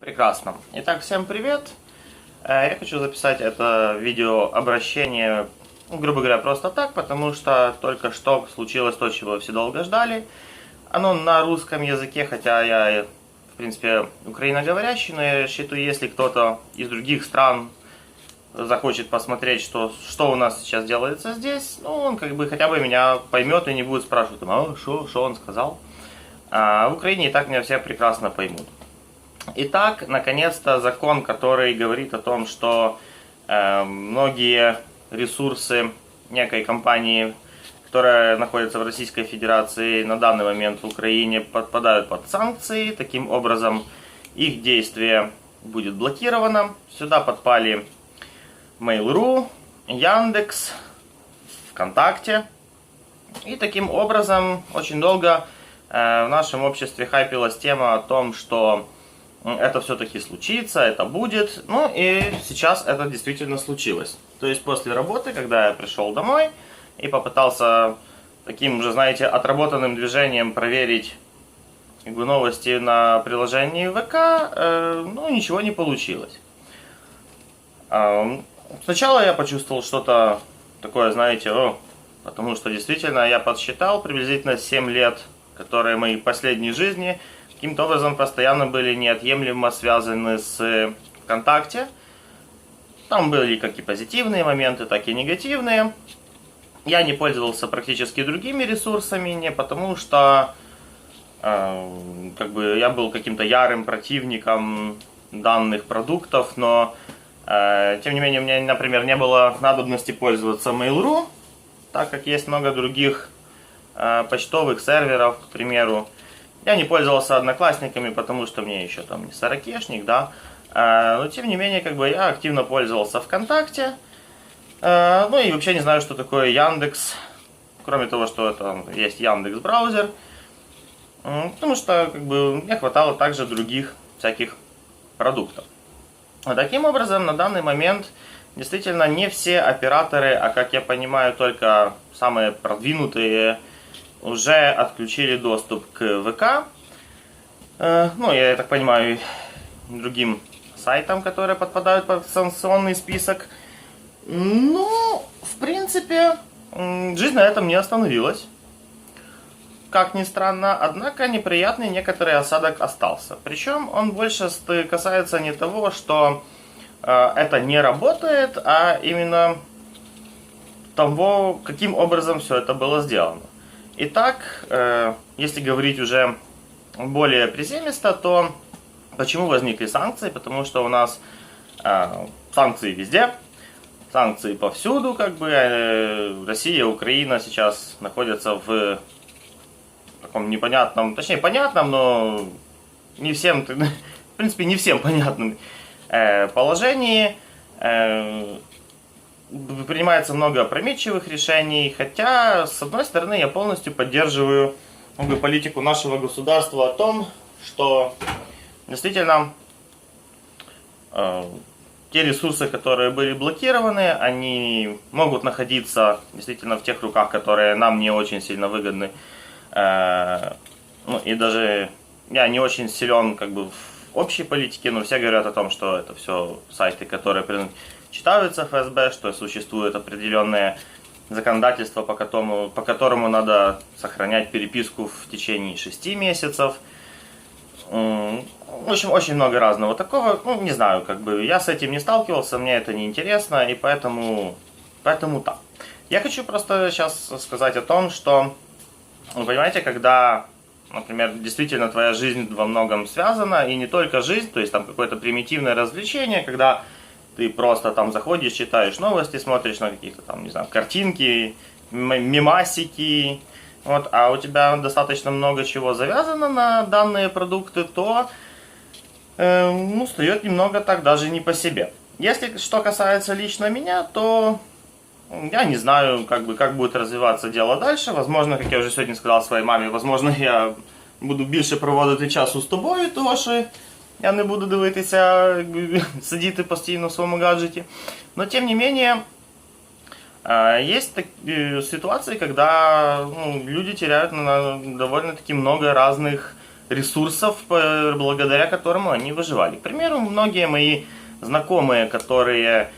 Прекрасно. Итак, всем привет. Э, Я хочу записать это видео обращение, ну, грубо говоря, просто так, потому что только что случилось то, чего все долго ждали. Оно на русском языке, хотя я, в принципе, украиноговорящий, но я считаю, если кто-то из других стран захочет посмотреть, что, что у нас сейчас делается здесь, ну, он как бы хотя бы меня поймет и не будет спрашивать, а что, что он сказал. А в Украине и так меня все прекрасно поймут. Итак, наконец-то закон, который говорит о том, что э, многие ресурсы некой компании, которая находится в Российской Федерации, на данный момент в Украине подпадают под санкции. Таким образом, их действие будет блокировано. Сюда подпали Mail.ru, Яндекс, ВКонтакте. И таким образом очень долго э, в нашем обществе хайпилась тема о том, что это все-таки случится, это будет. Ну и сейчас это действительно случилось. То есть после работы, когда я пришел домой и попытался таким уже, знаете, отработанным движением проверить новости на приложении ВК, э, ну ничего не получилось. Э, сначала я почувствовал что-то такое, знаете, о, потому что действительно я подсчитал приблизительно 7 лет, которые мои последней жизни – каким-то образом постоянно были неотъемлемо связаны с ВКонтакте. Там были как и позитивные моменты, так и негативные. Я не пользовался практически другими ресурсами, не потому что э, как бы я был каким-то ярым противником данных продуктов, но э, тем не менее у меня, например, не было надобности пользоваться Mail.ru, так как есть много других э, почтовых серверов, к примеру, я не пользовался одноклассниками, потому что мне еще там не сорокешник, да. А, но тем не менее, как бы я активно пользовался ВКонтакте. А, ну и вообще не знаю, что такое Яндекс. Кроме того, что это есть Яндекс браузер. Потому что как бы мне хватало также других всяких продуктов. А таким образом, на данный момент действительно не все операторы, а как я понимаю, только самые продвинутые уже отключили доступ к ВК. Э, ну, я так понимаю, другим сайтам, которые подпадают под санкционный список. Ну, в принципе, жизнь на этом не остановилась. Как ни странно, однако неприятный некоторый осадок остался. Причем он больше касается не того, что э, это не работает, а именно того, каким образом все это было сделано. Итак, э, если говорить уже более приземисто, то почему возникли санкции? Потому что у нас э, санкции везде, санкции повсюду, как бы э, Россия, Украина сейчас находятся в таком непонятном, точнее понятном, но не всем, в принципе, не всем понятном положении принимается много опрометчивых решений, хотя, с одной стороны, я полностью поддерживаю как бы, политику нашего государства о том, что действительно э, те ресурсы, которые были блокированы, они могут находиться действительно в тех руках, которые нам не очень сильно выгодны. Э, ну и даже я не очень силен как бы в общей политике, но все говорят о том, что это все сайты, которые читаются ФСБ, что существует определенное законодательство, по которому, по которому надо сохранять переписку в течение 6 месяцев. В общем, очень много разного такого. Ну, не знаю, как бы я с этим не сталкивался, мне это не интересно, и поэтому, поэтому так. Я хочу просто сейчас сказать о том, что, вы понимаете, когда, например, действительно твоя жизнь во многом связана, и не только жизнь, то есть там какое-то примитивное развлечение, когда ты просто там заходишь, читаешь новости, смотришь на какие-то там, не знаю, картинки, мемасики, вот, а у тебя достаточно много чего завязано на данные продукты, то э, ну, встает немного так даже не по себе. Если что касается лично меня, то я не знаю, как бы, как будет развиваться дело дальше. Возможно, как я уже сегодня сказал своей маме, возможно, я буду більше проводити часу з тобою, Тоші Я не буду дивитися, сидіти постійно в своєму гаджеті. Но тем не менее, есть ситуации, когда ну, люди теряют на довольно-таки много разных ресурсов, благодаря которым они выживали. К примеру, многие мои знакомые, которые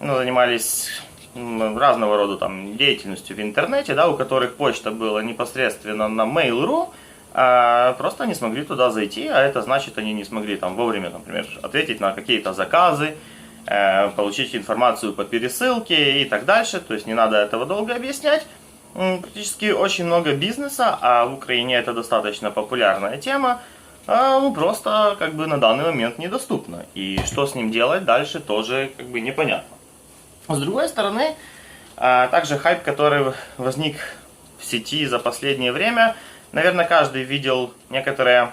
ну, занимались разного рода там деятельностью в интернете, да, у которых почта была непосредственно на Mail.ru, а просто не смогли туда зайти, а это значит, они не смогли там вовремя, например, ответить на какие-то заказы, э, получить информацию по пересылке и так дальше, то есть не надо этого долго объяснять. Практически очень много бизнеса, а в Украине это достаточно популярная тема, а, ну, просто как бы на данный момент недоступно. И что с ним делать дальше тоже как бы непонятно. С другой стороны, а, также хайп, который возник в сети за последнее время, наверное, каждый видел некоторые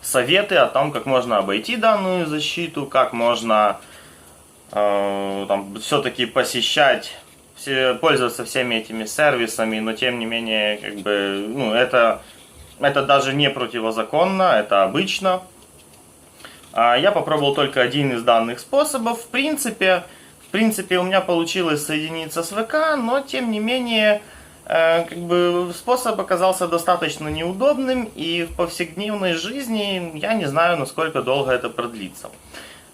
советы о том, как можно обойти данную защиту, как можно э, все-таки посещать, все, пользоваться всеми этими сервисами, но тем не менее, как бы, ну, это, это даже не противозаконно, это обычно. А я попробовал только один из данных способов. В принципе, принципе, у меня получилось соединиться с ВК, но тем не менее, как бы способ оказался достаточно неудобным, и в повседневной жизни я не знаю, насколько долго это продлится.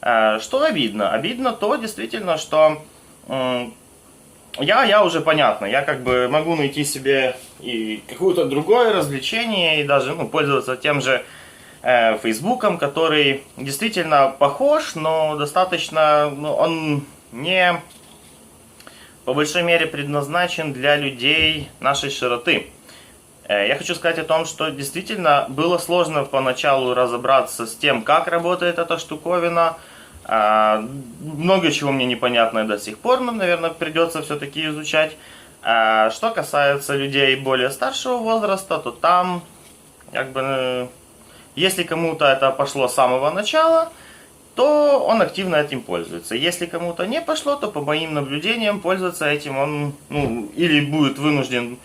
Э, что обидно? Обидно то, действительно, что э, я, я уже понятно, я как бы могу найти себе и какое-то другое развлечение, и даже ну, пользоваться тем же э, Фейсбуком, который действительно похож, но достаточно, ну, он не по большой мере предназначен для людей нашей широты. Э, я хочу сказать о том, что действительно было сложно поначалу разобраться с тем, как работает эта штуковина. А, много чего мне непонятно до сих пор, но, наверное, придется все-таки изучать. А, что касается людей более старшего возраста, то там, как бы, э, если кому-то это пошло с самого начала, то он активно этим пользуется. Если кому-то не пошло, то по моим наблюдениям пользоваться этим он ну, или будет вынужден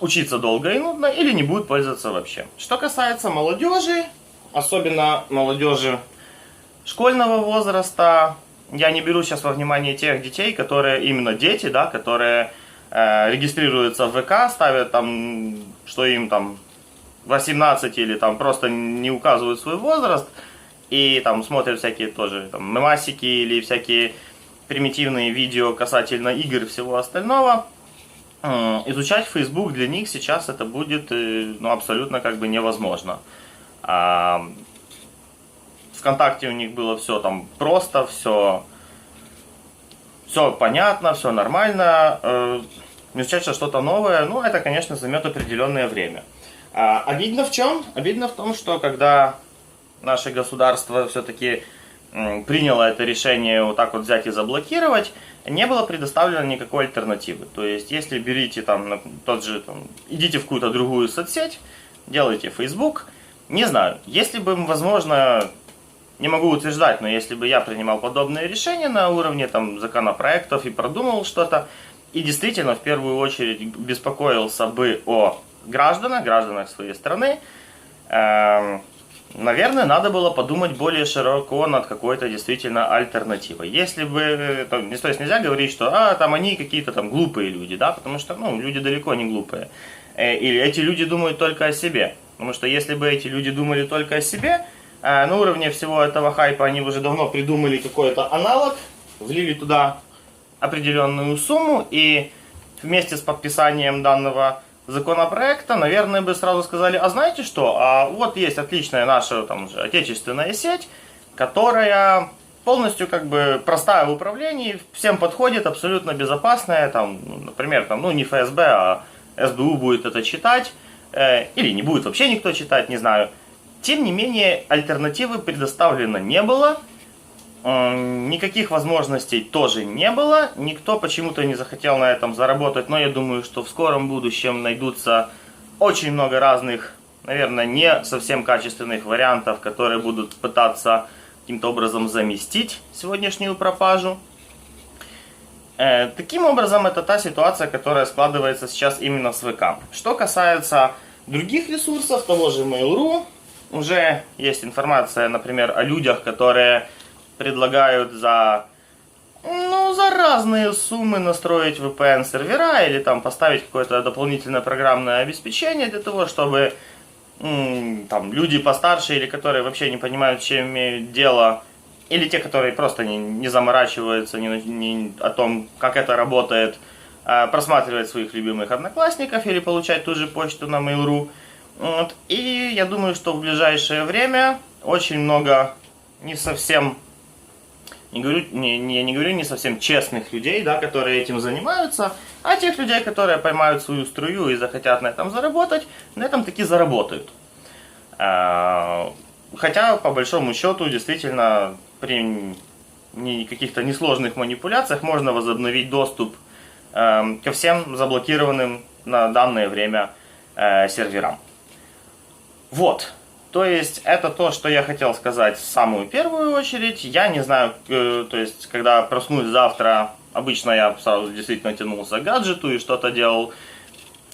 учиться долго и нудно, или не будет пользоваться вообще. Что касается молодежи, особенно молодежи школьного возраста, я не беру сейчас во внимание тех детей, которые именно дети, да, которые э, регистрируются в ВК, ставят там, что им там 18 или там просто не указывают свой возраст – и там смотрят всякие тоже там, мемасики или всякие примитивные видео касательно игр и всего остального. Изучать Facebook для них сейчас это будет э, ну, абсолютно как бы невозможно. А ВКонтакте у них было все там просто, все, все понятно, все нормально. Э, изучать что-то новое, ну, это, конечно, займет определенное время. А, обидно в чем? Обидно в том, что когда наше государство все-таки приняло это решение вот так вот взять и заблокировать, не было предоставлено никакой альтернативы. То есть, если берите там тот же, там, идите в какую-то другую соцсеть, делайте Facebook, не знаю, если бы, возможно, не могу утверждать, но если бы я принимал подобные решения на уровне там законопроектов и продумывал что-то, и действительно в первую очередь беспокоился бы о гражданах, гражданах своей страны, эм, Наверное, надо было подумать более широко над какой-то действительно альтернативой. Если бы, то, то есть нельзя говорить, что а, там они какие-то там глупые люди, да, потому что, ну, люди далеко не глупые. Э, или эти люди думают только о себе. Потому что если бы эти люди думали только о себе, э, на уровне всего этого хайпа они уже давно придумали какой-то аналог, влили туда определенную сумму и вместе с подписанием данного законопроекта, наверное, бы сразу сказали, а знаете что, а вот есть отличная наша там же отечественная сеть, которая полностью как бы простая в управлении, всем подходит, абсолютно безопасная, там, ну, например, там, ну не ФСБ, а СБУ будет это читать, э, или не будет вообще никто читать, не знаю. Тем не менее, альтернативы предоставлено не было, Никаких возможностей тоже не было, никто почему-то не захотел на этом заработать, но я думаю, что в скором будущем найдутся очень много разных, наверное, не совсем качественных вариантов, которые будут пытаться каким-то образом заместить сегодняшнюю пропажу. Э, таким образом, это та ситуация, которая складывается сейчас именно с ВК. Что касается других ресурсов, того же Mail.ru, уже есть информация, например, о людях, которые предлагают за ну, за разные суммы настроить VPN сервера или там поставить какое-то дополнительное программное обеспечение для того, чтобы там, люди постарше или которые вообще не понимают, чем имеют дело, или те, которые просто не, не заморачиваются на- ни о том, как это работает, а, просматривать своих любимых одноклассников или получать ту же почту на Mail.ru. Вот. И я думаю, что в ближайшее время очень много не совсем не говорю, не, не, я не говорю не совсем честных людей, да, которые этим занимаются, а тех людей, которые поймают свою струю и захотят на этом заработать, на этом таки заработают. А, Хотя, по большому счету, действительно, при каких-то несложных манипуляциях можно возобновить доступ эм, ко всем заблокированным на данное время э, серверам. Вот. То есть это то, что я хотел сказать в самую первую очередь. Я не знаю, э, то есть когда проснусь завтра, обычно я сразу действительно тянулся к гаджету и что-то делал.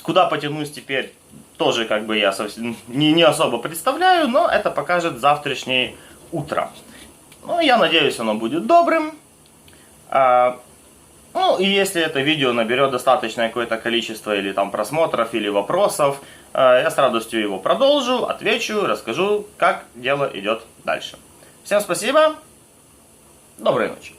Куда потянусь теперь, тоже как бы я совсем не, не особо представляю, но это покажет завтрашнее утро. Ну, я надеюсь, оно будет добрым. А, ну, и если это видео наберет достаточное какое-то количество или там просмотров, или вопросов, я с радостью его продолжу, отвечу, расскажу, как дело идет дальше. Всем спасибо, доброй ночи.